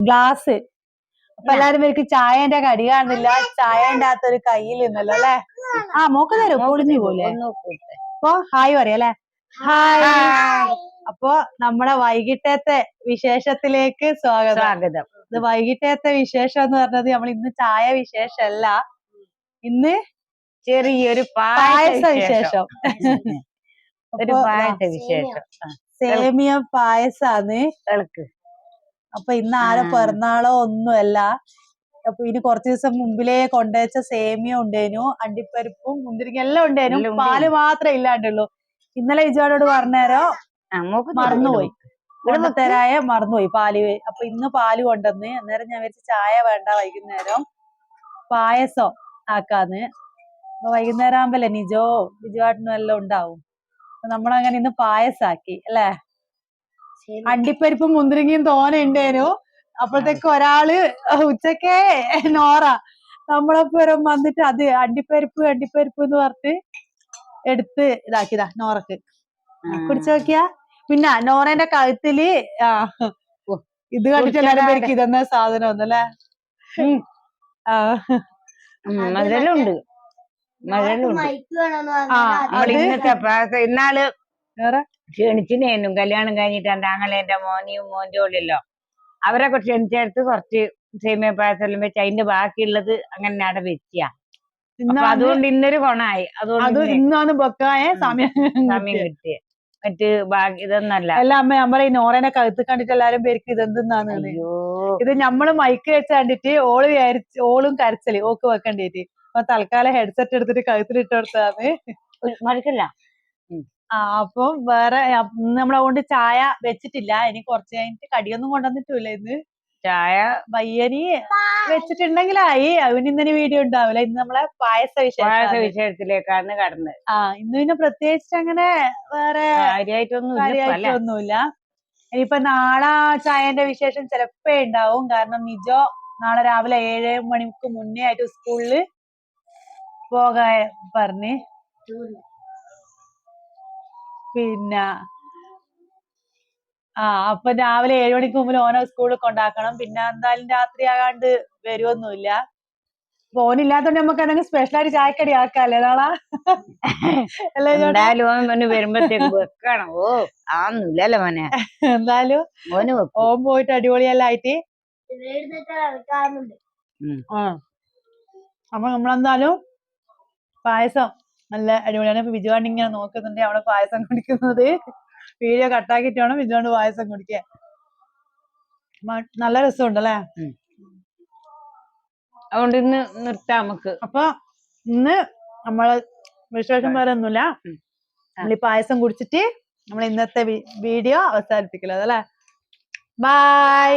Glass. അപ്പൊ എല്ലാരും എനിക്ക് ചായന്റെ കടി കാണുന്നില്ല. ചായ ഒരു കയ്യിൽ നിന്നല്ലോ അല്ലെ? ആ മോക്ക് തരും? പൊളിഞ്ഞു പോലെ അപ്പൊ ഹായ് പറയാം അല്ലെ? ഹായ്. അപ്പൊ നമ്മളെ വൈകിട്ടത്തെ വിശേഷത്തിലേക്ക് സ്വാഗതം. സ്വാഗതം. ഇത് വൈകിട്ടത്തെ വിശേഷം എന്ന് പറഞ്ഞത് നമ്മൾ ഇന്ന് ചായ വിശേഷമല്ല. ഇന്ന് ചെറിയൊരു പായസ വിശേഷം. ഒരു പായസ വിശേഷം. സേമിയ പായസാന്ന് അപ്പൊ ഇന്ന് ആരെ. പിറന്നാളോ ഒന്നുമല്ല. അപ്പൊ ഇനി കുറച്ച് ദിവസം മുമ്പിലേ കൊണ്ടുവച്ച സേമിയ ഉണ്ടേനു അണ്ടിപ്പരിപ്പും മുന്തിരിങ്ങ എല്ലാം ഉണ്ടേനു. പാൽ മാത്രമേ ഇല്ലാണ്ടുള്ളൂ. ഇന്നലെ ഇജോടോട് പറഞ്ഞേരോ? മറന്നുപോയി. കൊണ്ടുതരായ മറന്നുപോയി പാൽ. അപ്പൊ ഇന്ന് പാൽ കൊണ്ടുവന്ന് അന്നേരം ഞാൻ വെച്ച് ചായ വേണ്ട വൈകുന്നേരം. പായസം ആക്കാന്ന്. അപ്പൊ വൈകുന്നേരം ആകുമ്പല്ലേ നിജോ ബിജുവാട്ടിനും എല്ലാം ഉണ്ടാവും. നമ്മളങ്ങനെ ഇന്ന് പായസാക്കി അല്ലേ? അണ്ടിപ്പരിപ്പും മുന്തിരിങ്ങയും തോന ഉണ്ടേനു അപ്പോഴത്തേക്ക് ഒരാൾ ഉച്ചക്കേ നോറ. നമ്മളൊപ്പം വന്നിട്ട് അത് അണ്ടിപ്പരിപ്പ് അണ്ടിപ്പരിപ്പ് എന്ന് പറഞ്ഞിട്ട് എടുത്ത് ഇതാക്കിയതാ നോറക്ക്. കുടിച്ചു നോക്കിയാ? പിന്നെ നോറേന്റെ കഴുത്തിൽ ആ ഇത് കണ്ടിട്ട് എല്ലാരും പേർക്ക് ഇതെന്നാ സാധനം ഒന്നല്ലേ? മധുരെല്ലാം ഉണ്ട് ആ, ഇന്നത്തെ ഇന്നാൾ വേറെ? ക്ഷണിച്ചിനേനും കല്യാണം കഴിഞ്ഞിട്ട് മോനിയും മോണ്ടോളിലോ മോന്റെ അവരൊക്കെ ക്ഷണിച്ചെടുത്ത് കുറച്ച് സേമിയ പായസം വെച്ച് അതിന്റെ ബാക്കിയുള്ളത് അങ്ങനെ അവിടെ വെച്ചാ അതുകൊണ്ട് ഇന്നൊരു കൊണായി അതുകൊണ്ട് അത് ഇന്നാണ് ബൊക്കായ സമയം സമയം കിട്ടിയ. മറ്റ് ബാക്കി ഇതൊന്നല്ല. അല്ല അമ്മ നമ്മളെ ഈ നോറേനെ കഴുത്ത് കണ്ടിട്ട് എല്ലാരും പേർക്ക് ഇതെന്തെന്നാണ് അയ്യോ. ഇത് നമ്മൾ മൈക്ക് വെച്ച് കണ്ടിട്ട് ഓൾ വിചാരിച്ച് ഓളും കരച്ചൽ. ഓക്ക് വെക്കണ്ടിട്ട്. അപ്പൊ തൽക്കാലം ഹെഡ്സെറ്റ് എടുത്തിട്ട് കഴുത്തിലിട്ട് കൊടുത്താന്ന് മടുക്കല്ല. അപ്പം വേറെ അ- ഇന്ന് നമ്മളതുകൊണ്ട് ചായ വെച്ചിട്ടില്ല. ഇനി കുറച്ച് കഴിഞ്ഞിട്ട് കടിയൊന്നും കൊണ്ടുവന്നിട്ടില്ല ഇന്ന്. ചായ വയ്യനി വെച്ചിട്ടുണ്ടെങ്കിലായി. അവന് ഇന്നലെ വീഡിയോ ഉണ്ടാവില്ല. ഇന്ന് നമ്മളെ പായസ പായസ വിശേഷം വിഷയത്തിലേക്കാണ് കടന്നത് ആ ഇന്ന് പിന്നെ പ്രത്യേകിച്ച് അങ്ങനെ വേറെ കാര്യമായിട്ടൊന്നും ഇല്ല ഇപ്പൊ ഇനിയിപ്പൊ നാളെ ചായന്റെ വിശേഷം ചിലപ്പോ ഉണ്ടാവും. കാരണം നിജോ നാളെ രാവിലെ ഏഴ് മണിക്ക് മുന്നേ ആയിട്ട് സ്കൂളിൽ പോകാ പറഞ്ഞ്. പിന്നെ ആ അപ്പൊ രാവിലെ ഏഴ് മണിക്ക് മുമ്പിൽ ഓനെ സ്കൂളിൽ കൊണ്ടാക്കണം. പിന്നെ എന്തായാലും രാത്രി ആകാണ്ട് വരുമൊന്നുമില്ല ഓനില്ലാത്തോണ്ട് നമുക്ക് എന്തെങ്കിലും സ്പെഷ്യൽ ആയിട്ട് ചായക്കടി ആക്കാല്ലേ? നാളെ എന്തായാലും ഓൻ മോന് വരുമ്പത്തേക്ക് വെക്കണം. ഓ ആന്നില്ലല്ലോ മോനെ. എന്തായാലും ഓൻ പോയിട്ട് അടിപൊളിയെല്ലാം ആയിട്ട് അപ്പൊ നമ്മളെന്തായാലും പായസം നല്ല അടിപൊളിയാണ്. ഇപ്പൊ ബിജുവാണ്ട് ഇങ്ങനെ നോക്കുന്നുണ്ട്. അവിടെ പായസം കുടിക്കുന്നത്. വീഡിയോ കട്ടാക്കിട്ട് വേണം ബിജുവാണ്ട് പായസം കുടിക്കാൻ നല്ല രസമുണ്ട് അല്ലേ അതുകൊണ്ട് ഇന്ന് നിർത്താം നമുക്ക്. അപ്പൊ ഇന്ന് നമ്മൾ വിശേഷം വേറെ ഒന്നുമില്ല. നമ്മൾ ഈ പായസം കുടിച്ചിട്ട് നമ്മൾ ഇന്നത്തെ വീഡിയോ അവസാനിപ്പിക്കലോ അതല്ലേ ബൈ